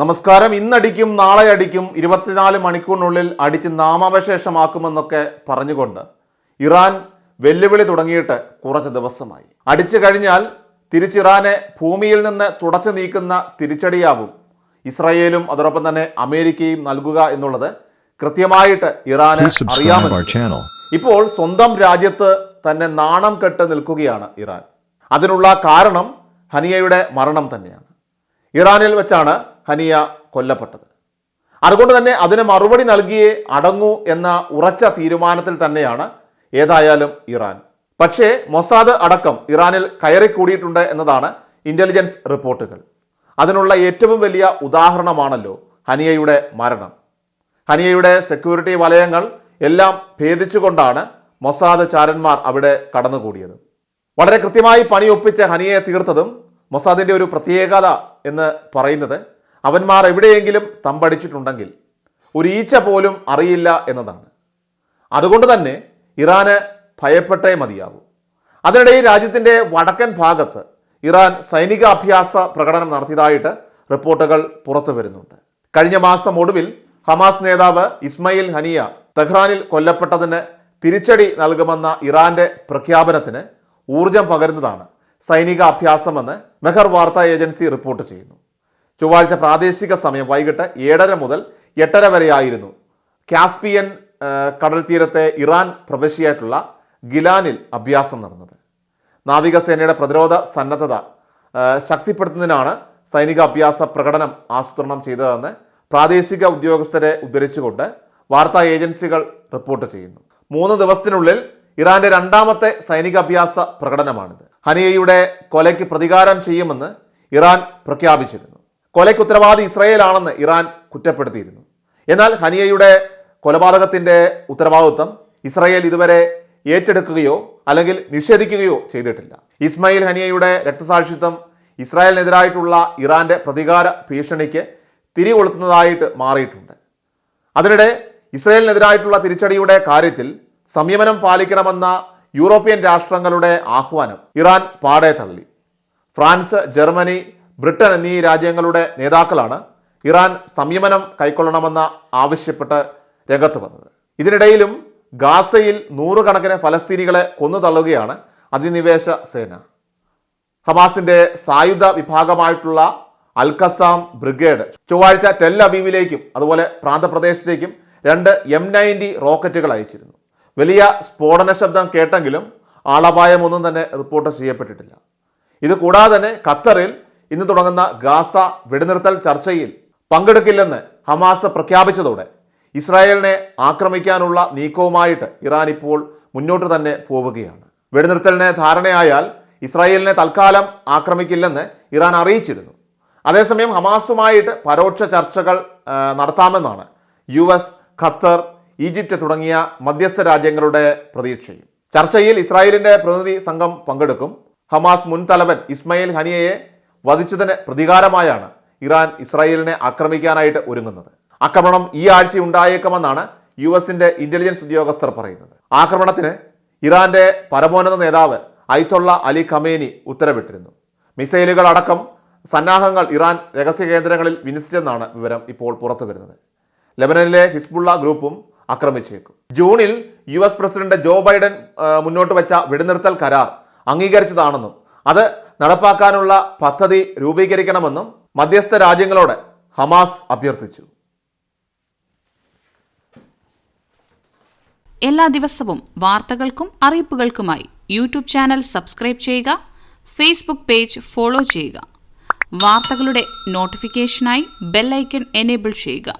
നമസ്കാരം. ഇന്നടിക്കും നാളെ അടിക്കും ഇരുപത്തിനാല് മണിക്കൂറിനുള്ളിൽ അടിച്ച് നാമാവശേഷമാക്കുമെന്നൊക്കെ പറഞ്ഞുകൊണ്ട് ഇറാൻ വെല്ലുവിളി തുടങ്ങിയിട്ട് കുറച്ച് ദിവസമായി. അടിച്ചു കഴിഞ്ഞാൽ തിരിച്ചിറാനെ ഭൂമിയിൽ നിന്ന് തുടച്ചു നീക്കുന്ന തിരിച്ചടിയാവും. ഇസ്രായേലും അതോടൊപ്പം തന്നെ അമേരിക്കയും നൽകുക എന്നുള്ളത് കൃത്യമായിട്ട് ഇറാന് അറിയാമെന്ന് ഇപ്പോൾ സ്വന്തം രാജ്യത്ത് തന്നെ നാണം കെട്ട് നിൽക്കുകയാണ് ഇറാൻ. അതിനുള്ള കാരണം ഹനിയയുടെ മരണം തന്നെയാണ്. ഇറാനിൽ വെച്ചാണ് ഹനിയ കൊല്ലപ്പെട്ടത്. അതുകൊണ്ട് തന്നെ അതിന് മറുപടി നൽകിയേ അടങ്ങൂ എന്ന ഉറച്ച തീരുമാനത്തിൽ തന്നെയാണ് ഏതായാലും ഇറാൻ. പക്ഷേ മൊസാദ് അടക്കം ഇറാനിൽ കയറിക്കൂടിയിട്ടുണ്ട് എന്നതാണ് ഇന്റലിജൻസ് റിപ്പോർട്ടുകൾ. അതിനുള്ള ഏറ്റവും വലിയ ഉദാഹരണമാണല്ലോ ഹനിയയുടെ മരണം. ഹനിയയുടെ സെക്യൂരിറ്റി വലയങ്ങൾ എല്ലാം ഭേദിച്ചുകൊണ്ടാണ് മൊസാദ് ചാരന്മാർ അവിടെ കടന്നുകൂടിയത്. വളരെ കൃത്യമായി പണിയൊപ്പിച്ച് ഹനിയെ തീർത്തതും മൊസാദിന്റെ ഒരു പ്രത്യേകത എന്ന് പറയുന്നത് അവന്മാർ എവിടെയെങ്കിലും തമ്പടിച്ചിട്ടുണ്ടെങ്കിൽ ഒരു ഈച്ച പോലും അറിയില്ല എന്നതാണ്. അതുകൊണ്ട് തന്നെ ഇറാന് ഭയപ്പെട്ടേ മതിയാവൂ. അതിനിടയിൽ രാജ്യത്തിന്റെ വടക്കൻ ഭാഗത്ത് ഇറാൻ സൈനിക അഭ്യാസ പ്രകടനം നടത്തിയതായിട്ട് റിപ്പോർട്ടുകൾ പുറത്തു വരുന്നുണ്ട്. കഴിഞ്ഞ മാസം ഒടുവിൽ ഹമാസ് നേതാവ് ഇസ്മയിൽ ഹനിയ തെഹ്റാനിൽ കൊല്ലപ്പെട്ടതിന് തിരിച്ചടി നൽകുമെന്ന ഇറാന്റെ പ്രഖ്യാപനത്തിന് ഊർജം പകരുന്നതാണ് സൈനിക അഭ്യാസമെന്ന് മെഹർ വാർത്താ ഏജൻസി റിപ്പോർട്ട് ചെയ്യുന്നു. ചൊവ്വാഴ്ച പ്രാദേശിക സമയം വൈകിട്ട് ഏഴര മുതൽ എട്ടര വരെയായിരുന്നു. കാസ്പിയൻ കടൽ തീരത്തെ ഇറാൻ പ്രവിശ്യയായിട്ടുള്ള ഗിലാനിൽ അഭ്യാസം നടന്നത്. നാവികസേനയുടെ പ്രതിരോധ സന്നദ്ധത ശക്തിപ്പെടുത്തുന്നതിനാണ് സൈനിക അഭ്യാസ പ്രകടനം ആസൂത്രണം ചെയ്തതെന്ന് പ്രാദേശിക ഉദ്യോഗസ്ഥരെ ഉദ്ധരിച്ചുകൊണ്ട് വാർത്താ ഏജൻസികൾ റിപ്പോർട്ട് ചെയ്യുന്നു. മൂന്ന് ദിവസത്തിനുള്ളിൽ ഇറാന്റെ രണ്ടാമത്തെ സൈനിക അഭ്യാസ പ്രകടനമാണിത്. ഹനിയയുടെ കൊലയ്ക്ക് പ്രതികാരം ചെയ്യുമെന്ന് ഇറാൻ പ്രഖ്യാപിച്ചിരുന്നു. കൊലയ്ക്ക് ഉത്തരവാദി ഇസ്രയേലാണെന്ന് ഇറാൻ കുറ്റപ്പെടുത്തിയിരുന്നു. എന്നാൽ ഹനിയയുടെ കൊലപാതകത്തിന്റെ ഉത്തരവാദിത്വം ഇസ്രയേൽ ഇതുവരെ ഏറ്റെടുക്കുകയോ അല്ലെങ്കിൽ നിഷേധിക്കുകയോ ചെയ്തിട്ടില്ല. ഇസ്മായിൽ ഹനിയയുടെ രക്തസാക്ഷിത്വം ഇസ്രായേലിനെതിരായിട്ടുള്ള ഇറാന്റെ പ്രതികാര ഭീഷണിക്ക് തിരികൊളുത്തുന്നതായിട്ട് മാറിയിട്ടുണ്ട്. അതിനിടെ ഇസ്രയേലിനെതിരായിട്ടുള്ള തിരിച്ചടിയുടെ കാര്യത്തിൽ സംയമനം പാലിക്കണമെന്ന യൂറോപ്യൻ രാഷ്ട്രങ്ങളുടെ ആഹ്വാനം. ഇറാൻ പാടെ തള്ളി. ഫ്രാൻസ് ജർമ്മനി ബ്രിട്ടൻ എന്നീ രാജ്യങ്ങളുടെ നേതാക്കളാണ് ഇറാൻ സംയമനം കൈക്കൊള്ളണമെന്ന് ആവശ്യപ്പെട്ട് രംഗത്ത് വന്നത്. ഇതിനിടയിലും ഗാസയിൽ നൂറുകണക്കിന് ഫലസ്തീനികളെ കൊന്നു തള്ളുകയാണ് അധിനിവേശ സേന. ഹമാസിന്റെ സായുധ വിഭാഗമായിട്ടുള്ള അൽഖസാം ബ്രിഗേഡ് ചൊവ്വാഴ്ച ടെൽ അവീവിലേക്കും അതുപോലെ പ്രാന്തപ്രദേശത്തേക്കും രണ്ട് എം നയന്റി റോക്കറ്റുകൾ അയച്ചിരുന്നു. വലിയ സ്ഫോടന ശബ്ദം കേട്ടെങ്കിലും ആളപായമൊന്നും തന്നെ റിപ്പോർട്ട് ചെയ്യപ്പെട്ടിട്ടില്ല. ഇത് കൂടാതെ തന്നെ ഖത്തറിൽ ഇന്ന് തുടങ്ങുന്ന ഗാസ വെടിനിർത്തൽ ചർച്ചയിൽ പങ്കെടുക്കില്ലെന്ന് ഹമാസ് പ്രഖ്യാപിച്ചതോടെ ഇസ്രായേലിനെ ആക്രമിക്കാനുള്ള നീക്കവുമായിട്ട് ഇറാൻ ഇപ്പോൾ മുന്നോട്ട് തന്നെ പോവുകയാണ്. വെടിനിർത്തലിന് ധാരണയായാൽ ഇസ്രായേലിനെ തൽക്കാലം ആക്രമിക്കില്ലെന്ന് ഇറാൻ അറിയിച്ചിരുന്നു. അതേസമയം ഹമാസുമായിട്ട് പരോക്ഷ ചർച്ചകൾ നടത്താമെന്നാണ് യു എസ് ഖത്തർ ഈജിപ്റ്റ് തുടങ്ങിയ മധ്യസ്ഥ രാജ്യങ്ങളുടെ പ്രതീക്ഷയും. ചർച്ചയിൽ ഇസ്രായേലിന്റെ പ്രതിനിധി സംഘം പങ്കെടുക്കും. ഹമാസ് മുൻ തലവൻ ഇസ്മയിൽ ഹനിയയെ വധിച്ചതിന് പ്രതികാരമായാണ് ഇറാൻ ഇസ്രായേലിനെ ആക്രമിക്കാനായിട്ട് ഒരുങ്ങുന്നത്. ആക്രമണം ഈ ആഴ്ച ഉണ്ടായേക്കുമെന്നാണ് യു എസിന്റെ ഇന്റലിജൻസ് ഉദ്യോഗസ്ഥർ പറയുന്നത്. ആക്രമണത്തിന് ഇറാന്റെ പരമോന്നത നേതാവ് ഐത്തൊള്ള അലി ഖമേനി ഉത്തരവിട്ടിരുന്നു. മിസൈലുകൾ അടക്കം സന്നാഹങ്ങൾ ഇറാൻ രഹസ്യ കേന്ദ്രങ്ങളിൽ വിന്യസിച്ചെന്നാണ് വിവരം ഇപ്പോൾ പുറത്തു വരുന്നത് ലെബനനിലെ ഹിസ്ബുള്ള ഗ്രൂപ്പും ആക്രമിച്ചേക്കും. ജൂണിൽ U S president Joe Biden മുന്നോട്ട് വെച്ച വെടിനിർത്തൽ കരാർ അംഗീകരിച്ചതാണെന്നും അത് നടപ്പാക്കാനുള്ള പദ്ധതി രൂപീകരിക്കണമെന്നും മധ്യസ്ഥ രാജ്യങ്ങളോട് ഹമാസ് അഭ്യർത്ഥിച്ചു. എല്ലാ ദിവസവും വാർത്തകൾക്കും അറിയിപ്പുകൾക്കുമായി യൂട്യൂബ് ചാനൽ സബ്സ്ക്രൈബ് ചെയ്യുക ഫേസ്ബുക്ക് പേജ് ഫോളോ ചെയ്യുക. വാർത്തകളുടെ നോട്ടിഫിക്കേഷനായി ബെല്ലൈക്കൺ എനേബിൾ ചെയ്യുക.